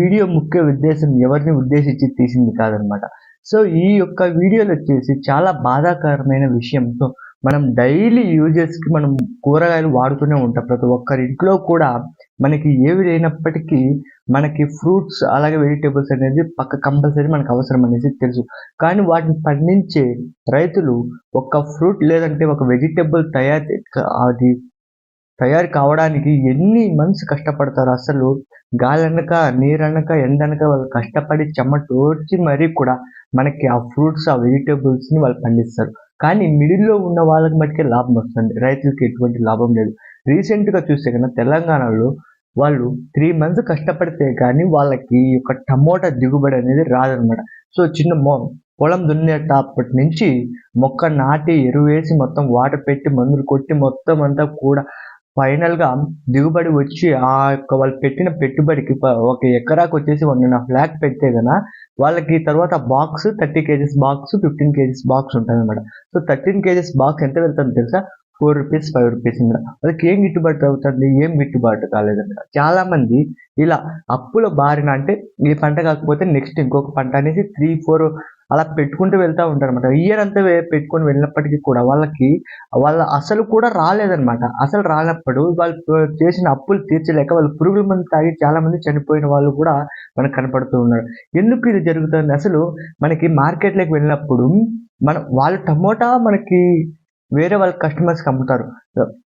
Video ముఖ్య ఉద్దేశం ఎవరిని ఉద్దేశించి తీసింది కాదనమాట. సో ఈ యొక్క వీడియోలు వచ్చేసి చాలా బాధాకరమైన విషయంతో మనం డైలీ యూజెస్కి మనం కూరగాయలు వాడుతూనే ఉంటాం. ప్రతి ఒక్కరి ఇంట్లో కూడా మనకి ఏవి లేనప్పటికీ మనకి ఫ్రూట్స్ అలాగే వెజిటేబుల్స్ అనేది పక్క కంపల్సరీ మనకు అవసరం అనేసి తెలుసు. కానీ వాటిని పండించే రైతులు ఒక ఫ్రూట్ లేదంటే ఒక వెజిటేబుల్ తయారు అది తయారు కావడానికి ఎన్ని మంత్స్ కష్టపడతారు అసలు గాలనక నీరనక ఎండనక వాళ్ళు కష్టపడి చెమటోడ్చి మరీ కూడా మనకి ఆ ఫ్రూట్స్ ఆ వెజిటేబుల్స్ని వాళ్ళు పండిస్తారు. కానీ మిడిల్లో ఉన్న వాళ్ళకి మటుకే లాభం వస్తుంది. రైతులకి ఎటువంటి లాభం లేదు. రీసెంట్గా చూస్తే కన్నా తెలంగాణలో వాళ్ళు త్రీ మంత్స్ కష్టపడితే కానీ వాళ్ళకి ఒక టమోటా దిగుబడి అనేది రాదనమాట సో చిన్న మొ పొలం దున్నేటప్పటి నుంచి మొక్క నాటి ఎరువు వేసి మొత్తం వాటర్ పెట్టి మందులు కొట్టి మొత్తం అంతా కూడా ఫైనల్గా దిగుబడి వచ్చి ఆ యొక్క వాళ్ళు పెట్టిన పెట్టుబడికి ఒక ఎకరాకు వచ్చేసి వన్ అండ్ హాఫ్ ల్యాక్ పెడితే కదా వాళ్ళకి తర్వాత box thirty kgs box fifteen kgs box ఉంటుంది అనమాట సో థర్టీన్ కేజీస్ బాక్స్ ఎంత వెళ్తుంది తెలుసా? ఫోర్ రూపీస్ ఫైవ్ రూపీస్ ఇంకా వాళ్ళకి ఏం గిట్టుబాటు అవుతుంది? ఏం గిట్టుబాటు కాలేదంట చాలా మంది ఇలా అప్పుల బారిన అంటే ఈ పంట కాకపోతే నెక్స్ట్ ఇంకొక పంట అనేసి త్రీ ఫోర్ అలా పెట్టుకుంటూ వెళ్తూ ఉంటారు అనమాట ఇయర్ అంతా పెట్టుకొని వెళ్ళినప్పటికీ కూడా వాళ్ళకి వాళ్ళ అసలు కూడా రాలేదనమాట అసలు రానప్పుడు వాళ్ళు చేసిన అప్పులు తీర్చలేక వాళ్ళు పురుగుల మంది తాగి చాలామంది చనిపోయిన వాళ్ళు కూడా మనకు కనపడుతూ ఉన్నారు. ఎందుకు ఇది జరుగుతుంది? అసలు మనకి మార్కెట్లోకి వెళ్ళినప్పుడు మన వాళ్ళు టమోటా మనకి వేరే వాళ్ళ కస్టమర్స్కి అమ్ముతారు.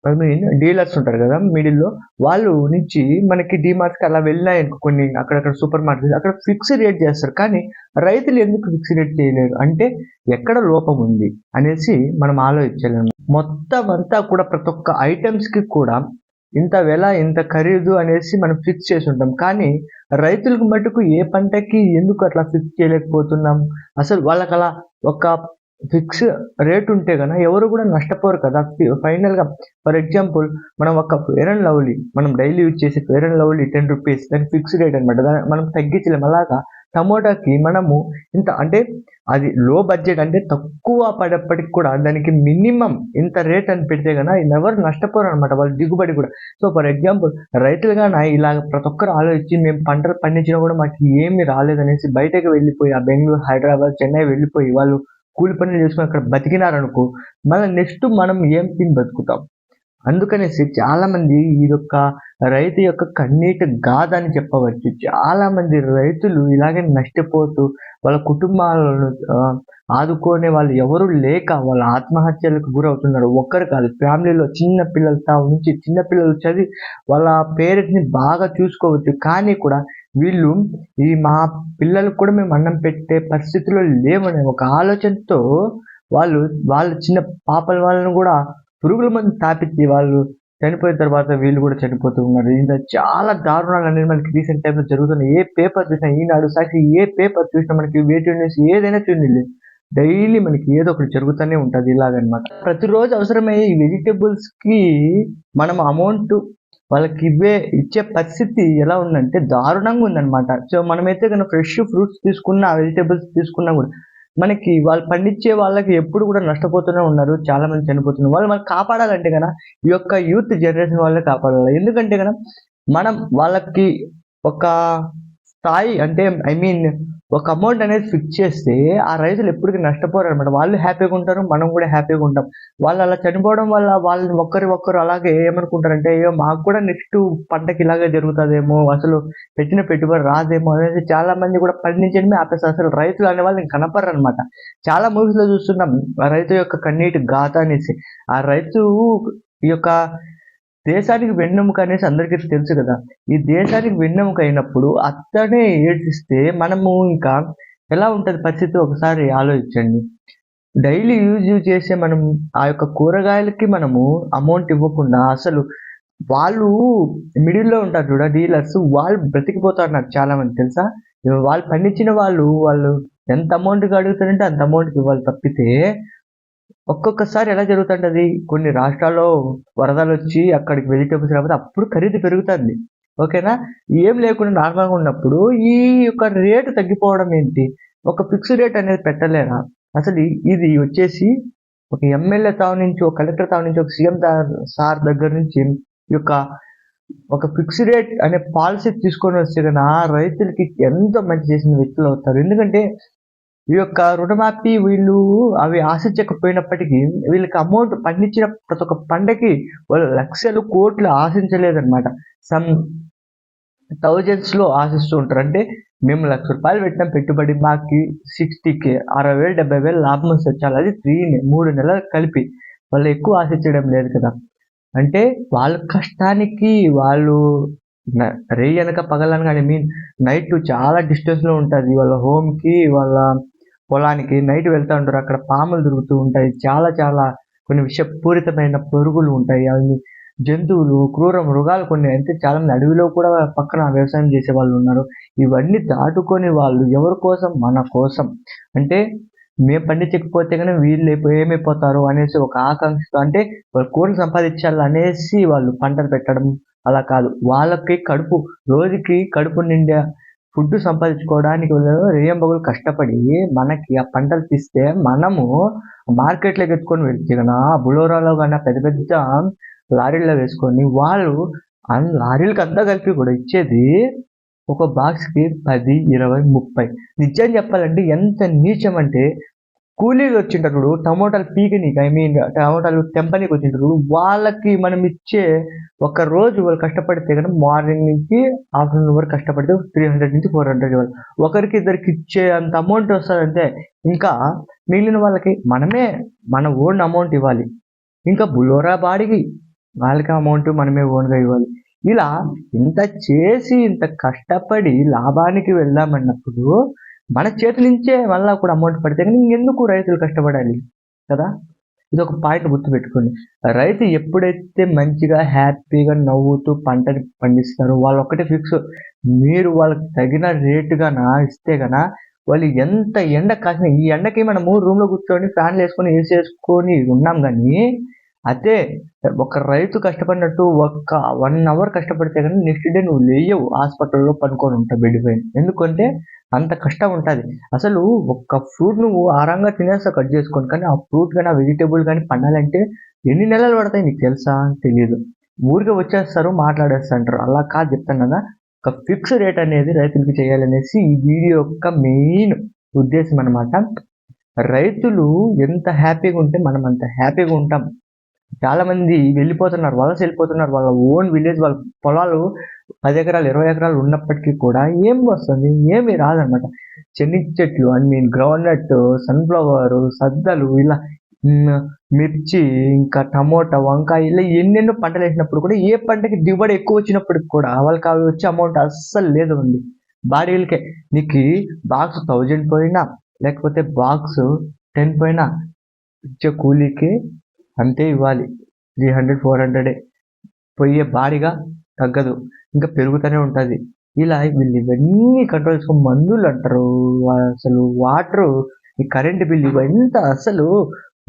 ఐ మీన్ డీలర్స్ ఉంటారు కదా మిడిల్లో వాళ్ళు నుంచి మనకి డిమార్ట్కి అలా వెళ్ళినాయి అనుకో కొన్ని అక్కడక్కడ సూపర్ మార్కెట్ అక్కడ ఫిక్స్ రేట్ చేస్తారు. కానీ రైతులు ఎందుకు ఫిక్స్ రేట్ చేయలేరు? అంటే ఎక్కడ లోపం ఉంది అనేసి మనం ఆలోచించలేము. మొత్తం అంతా కూడా ప్రతి ఒక్క ఐటమ్స్కి కూడా ఇంత వెల ఇంత ఖరీదు అనేసి మనం ఫిక్స్ చేసి ఉంటాం. కానీ రైతులకు మటుకు ఏ పంటకి ఎందుకు అట్లా ఫిక్స్ చేయలేకపోతున్నాం? అసలు వాళ్ళకి అలా ఒక ఫిక్స్ రేట్ ఉంటే కనుక ఎవరు కూడా నష్టపోరు కదా. ఫైనల్గా ఫర్ ఎగ్జాంపుల్ మనం ఒక ఫేర్ అండ్ లవ్లీ మనం డైలీ యూజ్ చేసే Fair and Lovely ten rupees దాని ఫిక్స్ రేట్ అనమాట దాన్ని మనం తగ్గించలేము. అలాగా టమోటాకి మనము ఇంత అంటే అది లో బడ్జెట్ అంటే తక్కువ పడేప్పటికి కూడా దానికి మినిమం ఇంత రేట్ అని పెడితే కనుక ఎవరు నష్టపోరు అనమాట వాళ్ళ దిగుబడి కూడా. సో ఫర్ ఎగ్జాంపుల్ రైతులుగాన ఇలాగ ప్రతి ఒక్కరు ఆలోచించి మేము పంటలు పండించినా కూడా మాకు ఏమి రాలేదనేసి బయటకు వెళ్ళిపోయి ఆ బెంగళూరు హైదరాబాద్ చెన్నై వెళ్ళిపోయి వాళ్ళు కూలి పనులు చేసుకుని అక్కడ బతికినారనుకో మళ్ళీ నెక్స్ట్ మనం ఏం తిని బతుకుతాం? అందుకనేసి చాలామంది ఈ యొక్క రైతు యొక్క కన్నీటి గాథ అని చెప్పవచ్చు. చాలామంది రైతులు ఇలాగే నష్టపోతూ వాళ్ళ కుటుంబాలను ఆదుకునే వాళ్ళు ఎవరు లేక వాళ్ళ ఆత్మహత్యలకు గురవుతున్నారు. ఒక్కరు కాదు ఫ్యామిలీలో చిన్న పిల్లలతో నుంచి చిన్న పిల్లలు చదివి వాళ్ళ పేరెంట్స్ని బాగా చూసుకోవచ్చు. కానీ కూడా వీళ్ళు ఈ మా పిల్లలకు కూడా మేము అన్నం పెట్టే పరిస్థితిలో లేవనే ఒక ఆలోచనతో వాళ్ళు వాళ్ళ చిన్న పాపల వాళ్ళను కూడా పురుగుల మందు తాపించి వాళ్ళు చనిపోయిన తర్వాత వీళ్ళు కూడా చనిపోతూ ఉన్నారు. ఇంకా చాలా దారుణాలు అనేది మనకి రీసెంట్ టైంలో జరుగుతున్నాయి. ఏ పేపర్ చూసినా ఈనాడు సాక్షి ఏ పేపర్ చూసినా మనకి వేటి న్యూస్ ఏదైనా చూడండి డైలీ మనకి ఏదో ఒకటి జరుగుతూనే ఉంటుంది ఇలాగనమాట. ప్రతిరోజు అవసరమయ్యే ఈ వెజిటేబుల్స్కి మనం అమౌంట్ వాళ్ళకి ఇవే ఇచ్చే పరిస్థితి ఎలా ఉందంటే దారుణంగా ఉందన్నమాట. సో మనమైతే కనుక ఫ్రెష్ ఫ్రూట్స్ తీసుకున్నా వెజిటేబుల్స్ తీసుకున్నా కూడా మనకి వాళ్ళు పండించే వాళ్ళకి ఎప్పుడు కూడా నష్టపోతూనే ఉన్నారు. చాలా మంది చనిపోతున్నారు. వాళ్ళు మనం కాపాడాలంటే కనుక ఈ యొక్క యూత్ జనరేషన్ వాళ్ళే కాపాడాలి. ఎందుకంటే కనుక మనం వాళ్ళకి ఒక స్థాయి అంటే ఐ మీన్ ఒక అమౌంట్ అనేది ఫిక్స్ చేస్తే ఆ రైతులు ఎప్పటికీ నష్టపోరు అనమాట వాళ్ళు హ్యాపీగా ఉంటారు మనం కూడా హ్యాపీగా ఉంటాం. వాళ్ళు అలా చనిపోవడం వల్ల వాళ్ళని ఒక్కరి ఒక్కరు అలాగే ఏమనుకుంటారంటే అయ్యో మాకు కూడా నెక్స్ట్ పంటకి ఇలాగే జరుగుతుందేమో అసలు పెట్టిన పెట్టుబడి రాదేమో అనేది చాలా మంది కూడా పండించడమే ఆపేస్తారు. అసలు రైతులు అనే వాళ్ళు కనపడరు అనమాట చాలా మూవీస్లో చూస్తున్నాం ఆ రైతు యొక్క కన్నీటి గాథ అనేసి ఆ రైతు ఈ యొక్క దేశానికి వెన్నెముక అనేసి అందరికీ తెలుసు కదా. ఈ దేశానికి వెన్నెముక అయినప్పుడు అతనే ఏడ్చిస్తే మనము ఇంకా ఎలా ఉంటుంది పరిస్థితి ఒకసారి ఆలోచించండి. డైలీ యూజ్ చేసే మనం ఆ యొక్క కూరగాయలకి మనము అమౌంట్ ఇవ్వకుండా అసలు వాళ్ళు మిడిల్లో ఉంటారు చూడ డీలర్స్ వాళ్ళు బ్రతికిపోతారు నాకు చాలా మంది తెలుసా? వాళ్ళు పండించిన వాళ్ళు వాళ్ళు ఎంత అమౌంట్కి అడుగుతారంటే అంత అమౌంట్కి ఇవ్వాలి తప్పితే ఒక్కొక్కసారి ఎలా జరుగుతుంటుంది? కొన్ని రాష్ట్రాల్లో వరదలు వచ్చి అక్కడికి వెజిటేబుల్స్ రాకపోతే అప్పుడు ఖరీదు పెరుగుతుంది. ఓకేనా? ఏం లేకుండా నార్మల్గా ఉన్నప్పుడు ఈ యొక్క రేటు తగ్గిపోవడం ఏంటి? ఒక ఫిక్స్ రేట్ అనేది పెట్టలేరా? అసలు ఇది వచ్చేసి ఒక ఎమ్మెల్యే తావు నుంచి ఒక కలెక్టర్ తావు నుంచి ఒక సీఎం సార్ దగ్గర నుంచి ఈ యొక్క ఒక ఫిక్స్ రేట్ అనే పాలసీ తీసుకొని వస్తే కన్నా రైతులకి ఎంతో మంచి చేసిన వ్యక్తులు అవుతారు. ఎందుకంటే ఈ యొక్క రుణమాఫీ వీళ్ళు అవి ఆశించకపోయినప్పటికీ వీళ్ళకి అమౌంట్ పండించిన ప్రతి ఒక్క పంటకి వాళ్ళు లక్షలు కోట్లు ఆశించలేదన్నమాట. సమ్ థౌజండ్స్లో ఆశిస్తూ ఉంటారు. అంటే మేము లక్ష రూపాయలు పెట్టిన పెట్టుబడి మాకి సిక్స్టీకి అరవై వేలు డెబ్బై వేలు లాభం వస్తే అది త్రీ మూడు నెలలు కలిపి వాళ్ళు ఎక్కువ ఆశించడం లేదు కదా. అంటే వాళ్ళ కష్టానికి వాళ్ళు రే వెనక పగలనగా పగలనక ఐ మీన్ నైట్ చాలా డిస్టెన్స్లో లో ఉంటుంది. వాళ్ళ హోమ్కి కి వాళ్ళ పొలానికి నైట్ వెళ్తూ ఉంటారు. అక్కడ పాములు దొరుకుతూ ఉంటాయి. చాలా చాలా కొన్ని విషపూరితమైన పురుగులు ఉంటాయి. అవి జంతువులు క్రూర మృగాలు కొన్ని అయితే చాలా మంది అడవిలో కూడా పక్కన వ్యవసాయం చేసే వాళ్ళు ఉన్నారు. ఇవన్నీ దాటుకొని వాళ్ళు ఎవరి కోసం? మన కోసం. అంటే మేము పండించకపోతే కానీ వీళ్ళు ఏమైపోతారు అనేసి ఒక ఆకాంక్షతో అంటే వాళ్ళు కోట్లు సంపాదించాలి అనేసి వాళ్ళు పంటలు పెట్టడం అలా కాదు. వాళ్ళకి కడుపు రోజుకి కడుపు నిండా ఫుడ్ సంపాదించుకోవడానికి రేయంబగులు కష్టపడి మనకి ఆ పంటలు తీస్తే మనము మార్కెట్లోకి ఎత్తుకొని వెళ్తున్నా బులోరాలో కన్నా పెద్ద పెద్ద లారీల్లో వేసుకొని వాళ్ళు అన్ లారీలకు అంతా కలిపి కూడా ఇచ్చేది ఒక బాక్స్కి పది ఇరవై ముప్పై. నిజం చెప్పాలంటే ఎంత నీచం అంటే కూలీలు వచ్చింటారు టమోటాలు పీకనీకి ఐ మీన్ టమోటాలు తెంపనీకి వచ్చింటారు వాళ్ళకి మనం ఇచ్చే ఒక రోజు వాళ్ళు కష్టపడితే కనుక మార్నింగ్ నుంచి ఆఫ్టర్నూన్ వరకు కష్టపడితే త్రీ హండ్రెడ్ నుంచి ఫోర్ హండ్రెడ్ ఇవ్వాలి. ఒకరికి ఇద్దరికి ఇచ్చే అంత అమౌంట్ వస్తుందంటే ఇంకా మిగిలిన వాళ్ళకి మనమే మన ఓన్ అమౌంట్ ఇవ్వాలి. ఇంకా బులోరా బాడికి వాళ్ళకి అమౌంట్ మనమే ఓన్గా ఇవ్వాలి. ఇలా ఇంత చేసి ఇంత కష్టపడి లాభానికి వెళ్దామన్నప్పుడు మన చేతి నుంచే మళ్ళా కూడా అమౌంట్ పడితే కానీ ఇంకెందుకు రైతులు కష్టపడాలి? కదా? ఇది ఒక పాయింట్ గుర్తుపెట్టుకోండి. రైతు ఎప్పుడైతే మంచిగా హ్యాపీగా నవ్వుతూ పంటని పండిస్తారో వాళ్ళు ఒక్కటే ఫిక్స్ మీరు వాళ్ళకి తగిన రేటుగా ఇస్తే గన వాళ్ళు ఎంత ఎండ కాసిన ఈ ఎండకి మనము రూమ్లో కూర్చొని ఫ్యాన్లు వేసుకొని ఏసీ వేసుకొని ఉన్నాం కానీ అదే ఒక రైతు కష్టపడినట్టు ఒక్క వన్ అవర్ కష్టపడితే కానీ నెక్స్ట్ డే నువ్వు లేయవు హాస్పిటల్లో పనుకొని ఉంటావు బెడ్ పైన. ఎందుకంటే అంత కష్టం ఉంటుంది. అసలు ఒక్క ఫ్రూట్ నువ్వు ఆరంగా తినేస్తా కట్ చేసుకొని కానీ ఆ ఫ్రూట్ కానీ ఆ వెజిటేబుల్ కానీ పండాలంటే ఎన్ని నెలలు పడతాయి నీకు తెలుసా? తెలియదు ఊరికే వచ్చేస్తారు మాట్లాడేస్తుంటారు. అలా కాదు చెప్తాను కదా. ఒక ఫిక్స్ రేట్ అనేది రైతులకి చేయాలనేసి ఈ వీడియో యొక్క మెయిన్ ఉద్దేశం అనమాట రైతులు ఎంత హ్యాపీగా ఉంటే మనం అంత హ్యాపీగా ఉంటాం. చాలా మంది వెళ్ళిపోతున్నారు వలస వెళ్ళిపోతున్నారు. వాళ్ళ ఓన్ విలేజ్ వాళ్ళ పొలాలు పది ఎకరాలు ఇరవై ఎకరాలు ఉన్నప్పటికీ కూడా ఏం వస్తుంది? ఏమీ రాదనమాట చెన్ని చెట్లు ఐ మీన్ గ్రౌండ్నట్ సన్ఫ్లవర్ సద్దలు ఇలా మిర్చి ఇంకా టమోటా వంకాయ ఇలా ఎన్నెన్నో పంటలు వేసినప్పుడు కూడా ఏ పంటకి దిగుబడి ఎక్కువ వచ్చినప్పటికి కూడా వాళ్ళకి అవి వచ్చే అమౌంట్ అస్సలు లేదు ఉంది బాడీలకే. నీకు బాక్స్ థౌజండ్ పోయినా లేకపోతే బాక్స్ టెన్ పోయినా ఇచ్చే కూలీకి అంతే ఇవ్వాలి. త్రీ హండ్రెడ్ ఫోర్ హండ్రెడే పోయే భారీగా తగ్గదు. ఇంకా పెరుగుతూనే ఉంటుంది. ఇలా వీళ్ళు ఇవన్నీ కంట్రోల్ చేసుకుని మందులు అంటారు. అసలు వాటర్ ఈ కరెంట్ బిల్ ఇవంతా అసలు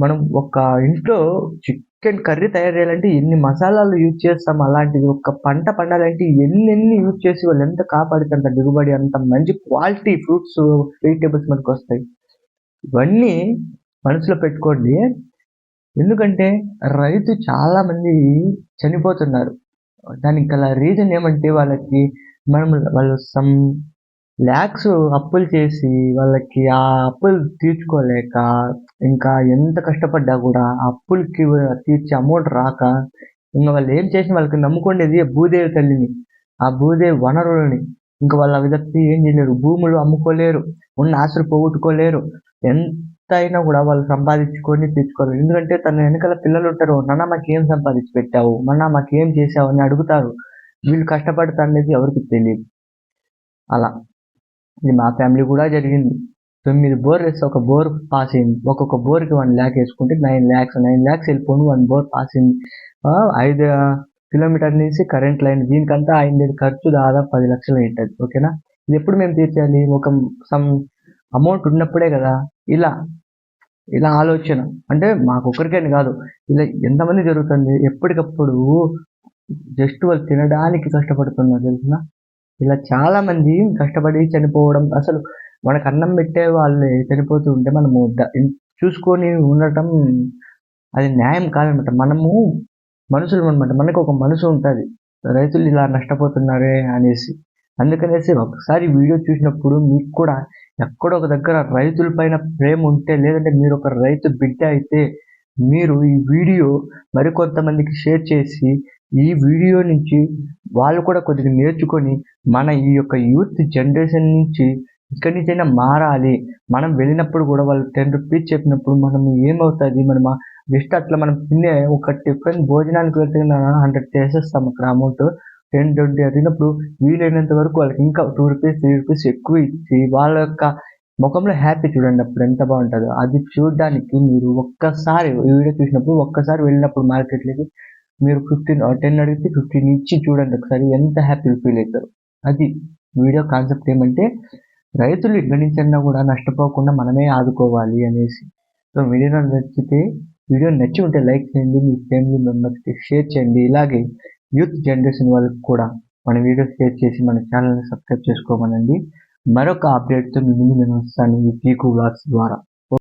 మనం ఒక ఇంట్లో చికెన్ కర్రీ తయారు చేయాలంటే ఎన్ని మసాలాలు యూజ్ చేస్తాం? అలాంటిది ఒక పంట పండాలంటే ఎన్ని ఎన్ని యూజ్ చేసి వాళ్ళు ఎంత కాపాడితే అంత దిగుబడి అంత మంచి క్వాలిటీ ఫ్రూట్స్ వెజిటేబుల్స్ మనకు వస్తాయి ఇవన్నీ మనసులో పెట్టుకోండి. ఎందుకంటే రైతు చాలా మంది చనిపోతున్నారు. దానికి గల రీజన్ ఏమంటే వాళ్ళకి మనం వాళ్ళు సమ్ ల్యాక్స్ అప్పులు చేసి వాళ్ళకి ఆ అప్పులు తీర్చుకోలేక ఇంకా ఎంత కష్టపడ్డా కూడా ఆ అప్పులకి తీర్చే అమౌంట్ రాక ఇంకా వాళ్ళు ఏం చేసిన వాళ్ళకి నమ్ముకునేది భూదేవి తల్లిని. ఆ భూదేవి వనరులని. ఇంకా వాళ్ళ విధక్తి ఏం చేయలేరు. భూములు అమ్ముకోలేరు. ఉన్న ఆశలు పోగొట్టుకోలేరు. ఎంత అయినా కూడా వాళ్ళు సంపాదించుకొని తెచ్చుకోరు. ఎందుకంటే తన వెనకాల పిల్లలు ఉంటారు. నాన్న మాకు ఏం సంపాదించి పెట్టావు నాన్న మాకు ఏం చేసావు అని అడుగుతారు. వీళ్ళు కష్టపడతారనేది ఎవరికి తెలియదు. అలా. ఇది మా ఫ్యామిలీ కూడా జరిగింది. తొమ్మిది బోర్ వేస్తే ఒక బోర్ పాస్ అయింది. ఒక్కొక్క బోర్కి వన్ ల్యాక్ వేసుకుంటే నైన్ ల్యాక్స్ నైన్ ల్యాక్స్ వెళ్ళిపోను వన్ బోర్ పాస్ అయింది. ఐదు కిలోమీటర్ నుంచి కరెంట్ లైన్ దీనికంతా అయింది ఖర్చు దాదాపు పది లక్షలు ఉంటుంది ఓకేనా? ఇది ఎప్పుడు మేము తీర్చాలి ఒక సమ్ అమౌంట్ ఉన్నప్పుడే కదా. ఇలా ఇలా ఆలోచన. అంటే మాకొక్కరికని కాదు ఇలా ఎంతమంది జరుగుతుంది ఎప్పటికప్పుడు జస్ట్ వాళ్ళు తినడానికి కష్టపడుతున్నారు తెలిసిన ఇలా చాలామంది కష్టపడి చనిపోవడం అసలు మనకు అన్నం పెట్టే వాళ్ళే చనిపోతూ ఉంటే మనము చూసుకొని ఉండటం అది న్యాయం కాదనమాట. మనము మనుషులు అనమాట మనకు ఒక మనసు ఉంటుంది. రైతులు ఇలా నష్టపోతున్నారే అనేసి. అందుకనేసి ఒకసారి వీడియో చూసినప్పుడు మీకు కూడా ఎక్కడో ఒక దగ్గర రైతుల పైన ప్రేమ ఉంటే లేదంటే మీరు ఒక రైతు బిడ్డ అయితే మీరు ఈ వీడియో మరికొంతమందికి షేర్ చేసి ఈ వీడియో నుంచి వాళ్ళు కూడా కొద్దిగా నేర్చుకొని మన ఈ యొక్క యూత్ జనరేషన్ నుంచి ఇక్కడి నుంచైనా మారాలి. మనం వెళ్ళినప్పుడు కూడా వాళ్ళు టెన్ రూపీస్ చెప్పినప్పుడు మనం ఏమవుతుంది? మనం జస్ట్ అట్లా మనం తినే ఒక టిఫిన్ భోజనానికి వెళ్తే హండ్రెడ్ చేసేస్తాం అక్కడ అమౌంట్ టెన్ ట్వంటీ అడిగినప్పుడు వీలైనంత వరకు వాళ్ళకి ఇంకా టూ రూపీస్ త్రీ రూపీస్ ఎక్కువ ఇచ్చి వాళ్ళ యొక్క ముఖంలో హ్యాపీ చూడండి అప్పుడు ఎంత బాగుంటుందో. అది చూడడానికి మీరు ఒక్కసారి వీడియో చూసినప్పుడు ఒక్కసారి వెళ్ళినప్పుడు మార్కెట్లోకి మీరు ఫిఫ్టీన్ టెన్ అడిగితే ఫిఫ్టీన్ ఇచ్చి చూడండి ఒకసారి ఎంత హ్యాపీ ఫీల్ అవుతారు. అది వీడియో కాన్సెప్ట్ ఏమంటే రైతులు ఇక్కడి నుంచైనా కూడా నష్టపోకుండా మనమే ఆదుకోవాలి అనేసి. సో వీడియో నచ్చితే వీడియో నచ్చి ఉంటే లైక్ చేయండి మీ ఫ్యామిలీ మెంబర్స్కి షేర్ చేయండి. ఇలాగే యూత్ జనరేషన్ వాళ్ళకి కూడా మన వీడియో షేర్ చేసి మన ఛానల్ని సబ్స్క్రైబ్ చేసుకోమనండి. మరొక అప్డేట్తో మీ ముందు నేను వస్తాను ఈ పీకు బ్లాగ్స్ ద్వారా.